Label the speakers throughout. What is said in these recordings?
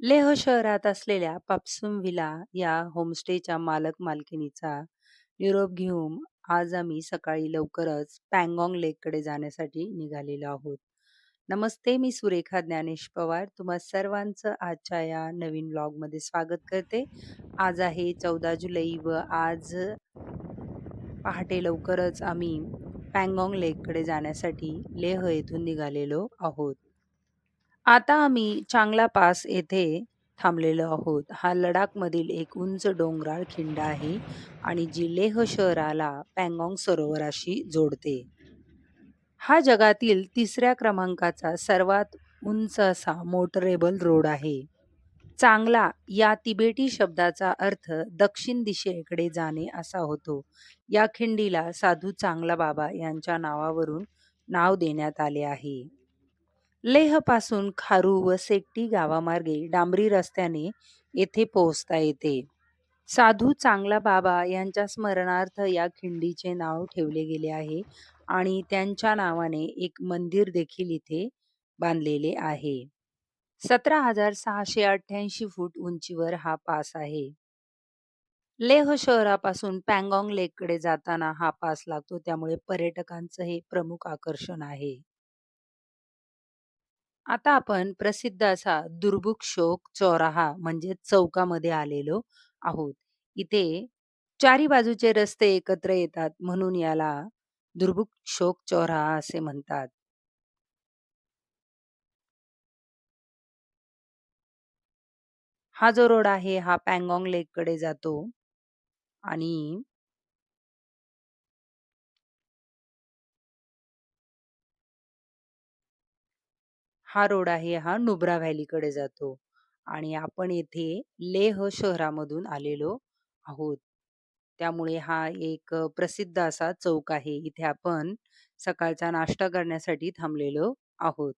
Speaker 1: लेह शहरात असलेल्या पापसुम विला या होमस्टेच्या मालक मालकिणीचा निरोप घेऊन आज आम्ही सकाळी लवकरच पँगॉंग लेककडे जाण्यासाठी निघालेलो आहोत. नमस्ते, मी सुरेखा ज्ञानेश पवार. तुम्हा सर्वांचं आजच्या या नवीन ब्लॉगमध्ये स्वागत करते. आज आहे 14 जुलै व आज पहाटे लवकरच आम्ही पँगॉंग लेककडे जाण्यासाठी लेह येथून निघालेलो आहोत. आता आम्ही चांगला पास येथे थांबलेलो आहोत. हा लडाखमधील एक उंच डोंगराळ खिंड आहे आणि जी लेह शहराला पँगॉंग सरोवराशी जोडते. हा जगातील तिसऱ्या क्रमांकाचा सर्वात उंच असा मोटरेबल रोड आहे. चांगला या तिबेटी शब्दाचा अर्थ दक्षिण दिशेकडे जाणे असा होतो. या खिंडीला साधू चांगला बाबा यांच्या नावावरून नाव देण्यात आले आहे. लेहपासून खारू व सेट्टी गावामार्गे डांबरी रस्त्याने येथे पोहोचता येते. साधू चांगला बाबा यांच्या स्मरणार्थ या खिंडीचे नाव ठेवले गेले आहे आणि त्यांच्या नावाने एक मंदिर देखील इथे बांधलेले आहे. सतरा हजार सहाशे अठ्ठ्याऐंशी फूट उंचीवर हा पास आहे. लेह शहरापासून पँगॉंग लेककडे जाताना हा पास लागतो त्यामुळे पर्यटकांचं हे प्रमुख आकर्षण आहे. आता आपण प्रसिद्ध असा दुर्बुक शोक चौराहा म्हणजे चौकामध्ये आलेलो आहोत. इथे चारी बाजूचे रस्ते एकत्र येतात म्हणून याला दुर्बुक शोक चौराहा असे म्हणतात. हा जो रोड आहे हा पँगॉंग लेककडे जातो आणि हा रोड आहे हा नुब्रा व्हॅलीकडे जातो आणि आपण येथे लेह शहरामधून आलेलो आहोत. त्यामुळे हा एक प्रसिद्ध असा चौक आहे. इथे आपण सकाळचा नाश्ता करण्यासाठी थांबलेलो आहोत.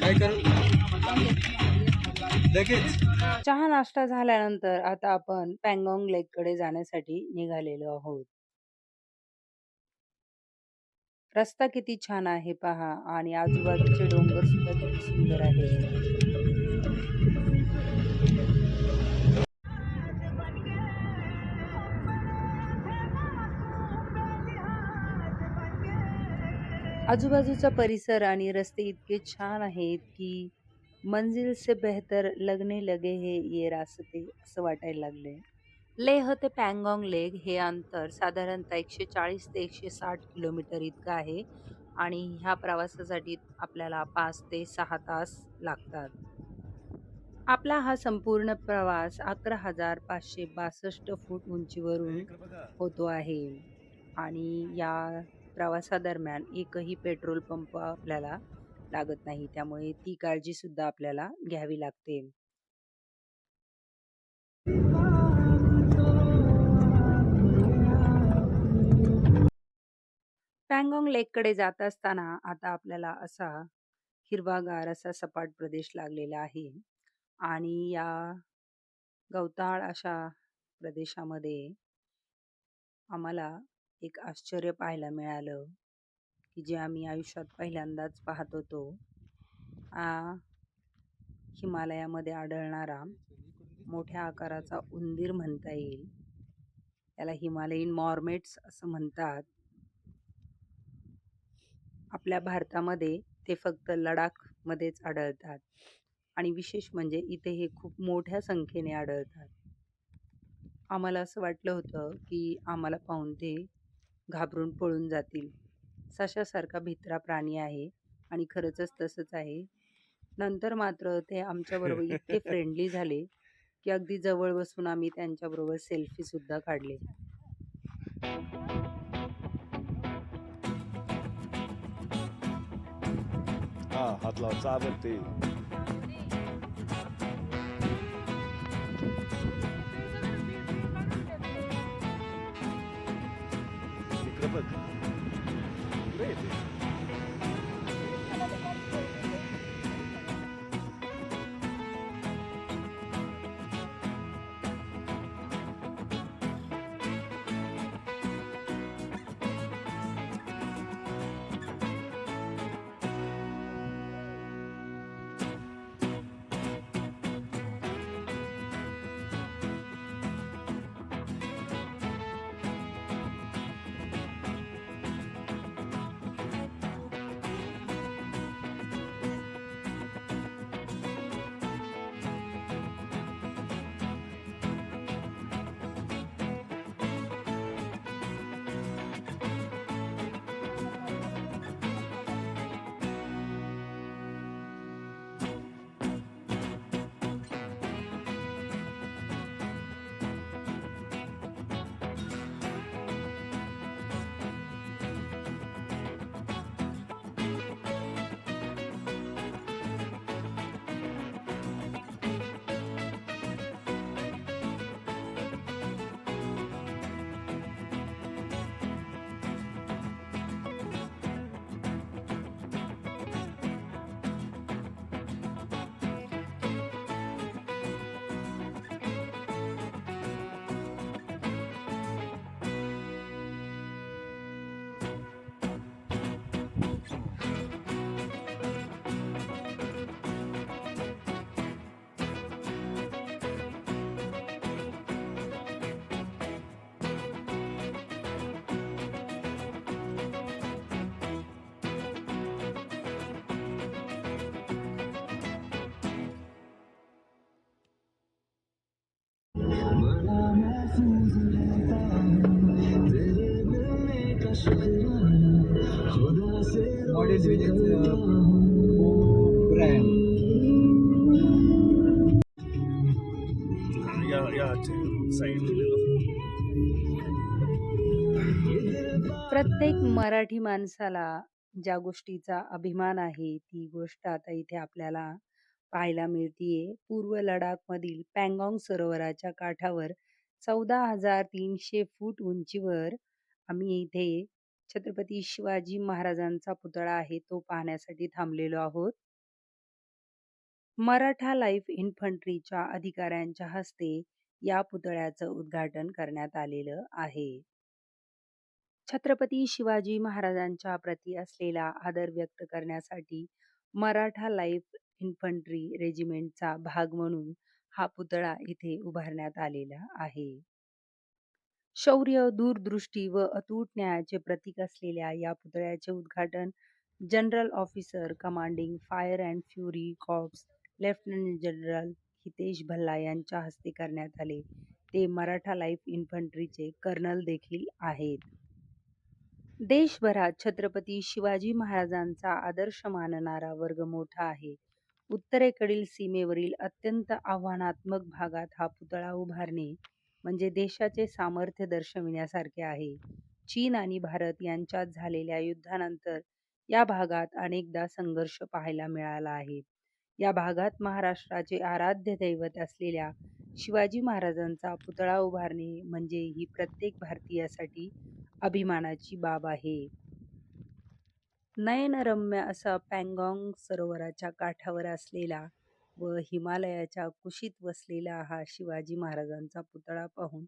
Speaker 2: काय करू लगेच
Speaker 1: चहा नाश्ता झाल्यानंतर आता आपण पँगॉंग लेककडे जाण्यासाठी निघालेलो आहोत. रस्ता किती छान आहे पहा आणि आजूबाजूचे डोंगर सुद्धा किती सुंदर आहे. आजूबाजूचा परिसर आणि रस्ते इतके छान आहेत की मंजिल से बेहतर लगने लगे हे ये रास्ते असं वाटायला लागले लेह ते पँगॉंग लेक हे अंतर साधारणतः एकशे चाळीस ते एकशे साठ किलोमीटर इतकं आहे आणि ह्या प्रवासासाठी आपल्याला पाच ते सहा तास लागतात. आपला हा संपूर्ण प्रवास अकरा हजार पाचशे बासष्ट फूट उंचीवरून होतो आहे. आणि या प्रवासादरम्यान एकही पेट्रोल पंप आपल्याला लागत नाही. त्यामुळे ती काळजी सुद्धा आपल्याला घ्यावी लागते. पँगाँग लेककडे जात असताना आता आपल्याला असा हिरवागार असा सपाट प्रदेश लागलेला आहे. आणि या गवताळ अशा प्रदेशामध्ये आम्हाला एक आश्चर्य पाहायला मिळालं की जे आम्ही आयुष्यात पहिल्यांदाच पाहत होतो आ हिमालयामध्ये आढळणारा मोठ्या आकाराचा उंदीर म्हणता येईल. त्याला हिमालयीन मॉर्मेट्स असं म्हणतात. आपल्या भारतामध्ये ते फक्त लडाखमध्येच आढळतात आणि विशेष म्हणजे इथे हे खूप मोठ्या संख्येने आढळतात. आम्हाला असं वाटलं होतं की आम्हाला पाहून ते घाबरून पळून जातील. सशासारखा भित्रा प्राणी आहे आणि खरंचच तसंच आहे. नंतर मात्र ते आमच्याबरोबर इतके फ्रेंडली झाले की अगदी जवळ बसून आम्ही त्यांच्याबरोबर सेल्फी सुद्धा काढले.
Speaker 2: हात लावा चाबत ते
Speaker 3: Great. Is uh, brand?
Speaker 1: प्रत्येक मराठी माणसाला ज्या गोष्टीचा अभिमान आहे ती गोष्ट आता इथे आपल्याला पाहायला मिळतीये. पूर्व लडाखमधील पँगॉंग सरोवराच्या काठावर चौदा हजार तीनशे फूट उंचीवर आम्ही इथे छत्रपती शिवाजी महाराजांचा पुतळा आहे तो पाहण्यासाठी थांबलेलो आहोत. मराठा लाईफ इन्फंट्रीच्या अधिकाऱ्यांच्या हस्ते या पुतळ्याचं उद्घाटन करण्यात आलेलं आहे. छत्रपती शिवाजी महाराजांच्या प्रती असलेला आदर व्यक्त करण्यासाठी मराठा लाईफ इन्फंट्री रेजिमेंटचा भाग म्हणून हा पुतळा इथे उभारण्यात आलेला आहे. शौर्य दूरदृष्टी व अतूट न्यायाचे प्रतीक असलेल्या या पुतळ्याचे उद्घाटन general officer commanding fire and fury corps lieutenant general Hitesh Bhalla यांच्या हस्ते करण्यात आले. ते मराठा लाईफ इन्फंट्रीचे कर्नल देखील आहेत. देशभरात छत्रपती शिवाजी महाराजांचा आदर्श मानणारा वर्ग मोठा आहे. उत्तरेकडील सीमेवरील अत्यंत आव्हानात्मक भागात हा पुतळा उभारणे म्हणजे देशाचे सामर्थ्य दर्शविण्यासारखे आहे. चीन आणि भारत यांच्यात झालेल्या युद्धानंतर या भागात अनेकदा संघर्ष पाहायला मिळाला आहे. या भागात महाराष्ट्राचे आराध्य दैवत असलेल्या शिवाजी महाराजांचा पुतळा उभारणे म्हणजे ही प्रत्येक भारतीयासाठी अभिमानाची बाब आहे. नयनरम्य असा पँगाँग सरोवराच्या काठावर असलेला व हिमालयाच्या कुशीत वसलेला हा शिवाजी महाराजांचा पुतळा पाहून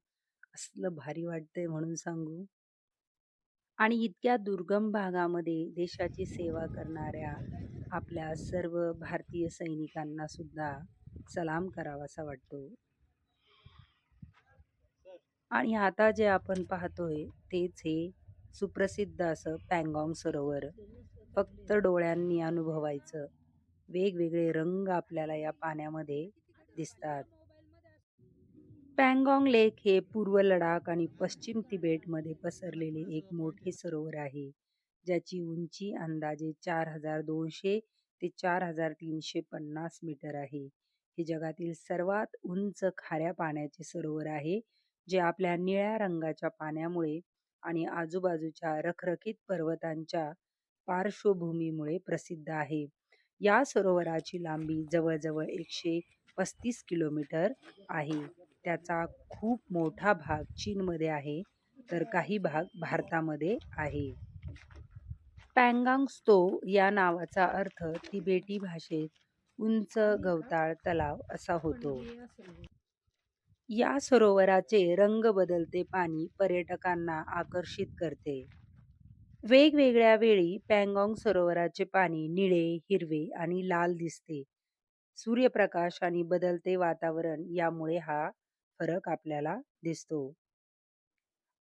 Speaker 1: असलं भारी वाटतंय म्हणून सांगू. आणि इतक्या दुर्गम भागामध्ये देशाची सेवा करणाऱ्या आपल्या सर्व भारतीय सैनिकांना सुद्धा सलाम करावासा वाटतो. आणि आता जे आपण पाहतोय तेच हे सुप्रसिद्ध असं पँगॉंग सरोवर. फक्त डोळ्यांनी अनुभवायचं. वेगवेगळे रंग आपल्याला या पाण्यामध्ये दिसतात. पँगॉंग लेक हे पूर्व लडाख आणि पश्चिम तिबेटमध्ये पसरलेले एक मोठे सरोवर आहे ज्याची उंची अंदाजे चार हजार दोनशे ते चार हजार तीनशे पन्नास मीटर आहे. हे जगातील सर्वात उंच खाऱ्या पाण्याचे सरोवर आहे जे आपल्या निळ्या रंगाच्या पाण्यामुळे आणि आजूबाजूच्या रखरखीत पर्वतांच्या पार्श्वभूमीमुळे प्रसिद्ध आहे. या सरोवराची लांबी जवळजवळ एकशे पस्तीस किलोमीटर आहे. त्याचा खूप मोठा भाग चीनमध्ये आहे तर काही भाग भारतामध्ये आहे. पँगांग स्तो या नावाचा अर्थ तिबेटी भाषेत उंच गवताळ तलाव असा होतो. या सरोवराचे रंग बदलते पाणी पर्यटकांना आकर्षित करते. वेगवेगळ्या वेळी पँगॉंग सरोवराचे पाणी निळे हिरवे आणि लाल दिसते. सूर्यप्रकाश आणि बदलते वातावरण यामुळे हा फरक आपल्याला दिसतो.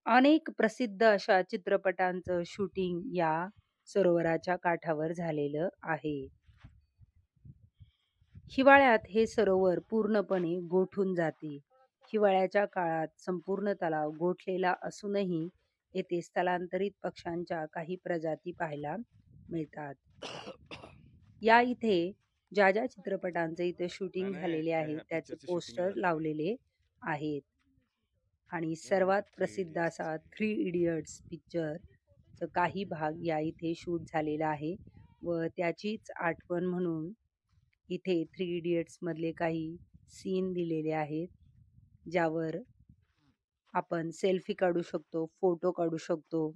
Speaker 1: अनेक प्रसिद्ध अशा चित्रपटांचं शूटिंग या सरोवराच्या काठावर झालेलं आहे. हिवाळ्यात हे सरोवर पूर्णपणे गोठून जाते. हिवाळ्याच्या काळात संपूर्ण तलाव गोठलेला असूनही येथे स्थलांतरित पक्ष्यांच्या काही प्रजाती पाहायला मिळतात या इथे ज्या ज्या चित्रपटांचे इथे शूटिंग झालेले आहे त्याचे पोस्टर. लावलेले आहेत आणि सर्वात प्रसिद्ध. असा थ्री इडियट्स पिक्चर काही भाग या इथे शूट झालेला आहे व त्याचीच आठवण म्हणून इथे थ्री इडियट्स मधले काही सीन दिलेले आहेत ज्यावर आपण सेल्फी काढू शकतो फोटो काढू शकतो.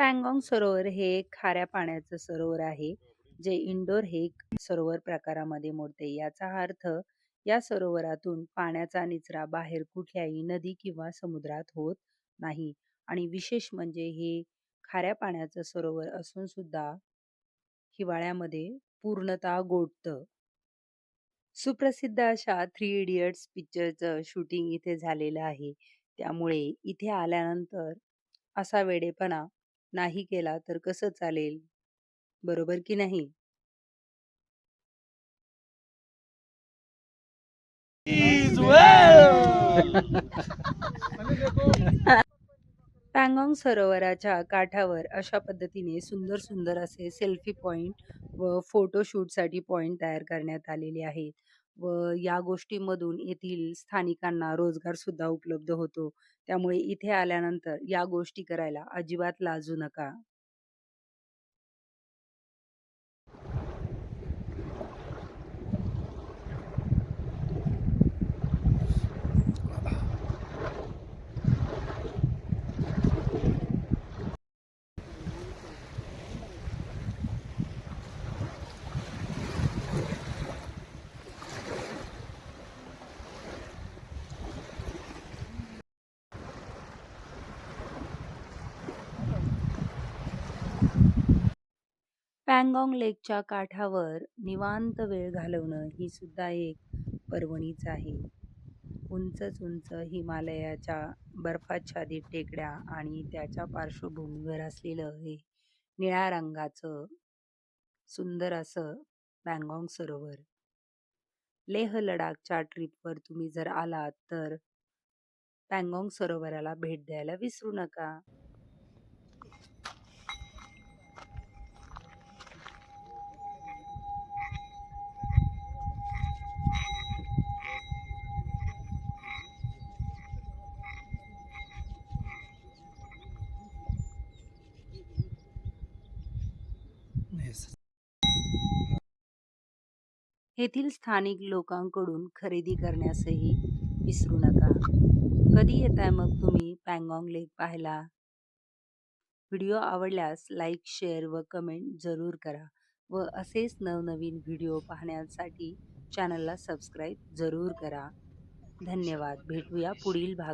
Speaker 1: पँगॉंग सरोवर हे एक खाऱ्या पाण्याचं सरोवर आहे जे इंडोर हे सरोवर प्रकारामध्ये मोडते याचा अर्थ या सरोवरातून पाण्याचा निचरा बाहेर कुठल्याही नदी किंवा समुद्रात होत नाही आणि विशेष म्हणजे हे खाऱ्या पाण्याचं सरोवर असून सुद्धा हिवाळ्यामध्ये पूर्णतः गोठतं सुप्रसिद्ध अशा थ्री इडियट्स पिक्चरचं शूटिंग इथे झालेलं आहे. त्यामुळे इथे आल्यानंतर असा वेडेपणा नाही केला तर कसं चालेल? बरोबर की नाही? पँगाँग सरोवराच्या काठावर अशा पद्धतीने सुंदर सुंदर असे सेल्फी पॉइंट व फोटोशूटसाठी पॉइंट तयार करण्यात आलेले आहेत व या गोष्टींमधून येथील स्थानिकांना रोजगार सुद्धा उपलब्ध होतो. त्यामुळे इथे आल्यानंतर या गोष्टी करायला अजिबात लाजू नका. पँगाँग लेकच्या काठावर निवांत वेळ घालवणं ही सुद्धा एक पर्वणीच आहे. उंचच उंच हिमालयाच्या बर्फाच्छादित टेकड्या आणि त्याच्या पार्श्वभूमीवर असलेलं हे निळ्या रंगाचं सुंदर असं पँगाँग सरोवर. लेह लडाखच्या ट्रिपवर तुम्ही जर आलात तर पँगाँग सरोवराला भेट द्यायला विसरू नका. येथील स्थानिक लोकांकडून खरेदी करण्यासही विसरू नका. कधी येताय मग तुम्ही पँगाँग लेक पाहायला? व्हिडिओ आवडल्यास लाईक, शेअर व कमेंट जरूर करा व असेच नवनवीन व्हिडिओ पाहण्यासाठी चॅनलला सबस्क्राईब जरूर करा. धन्यवाद. भेटूया पुढील भाग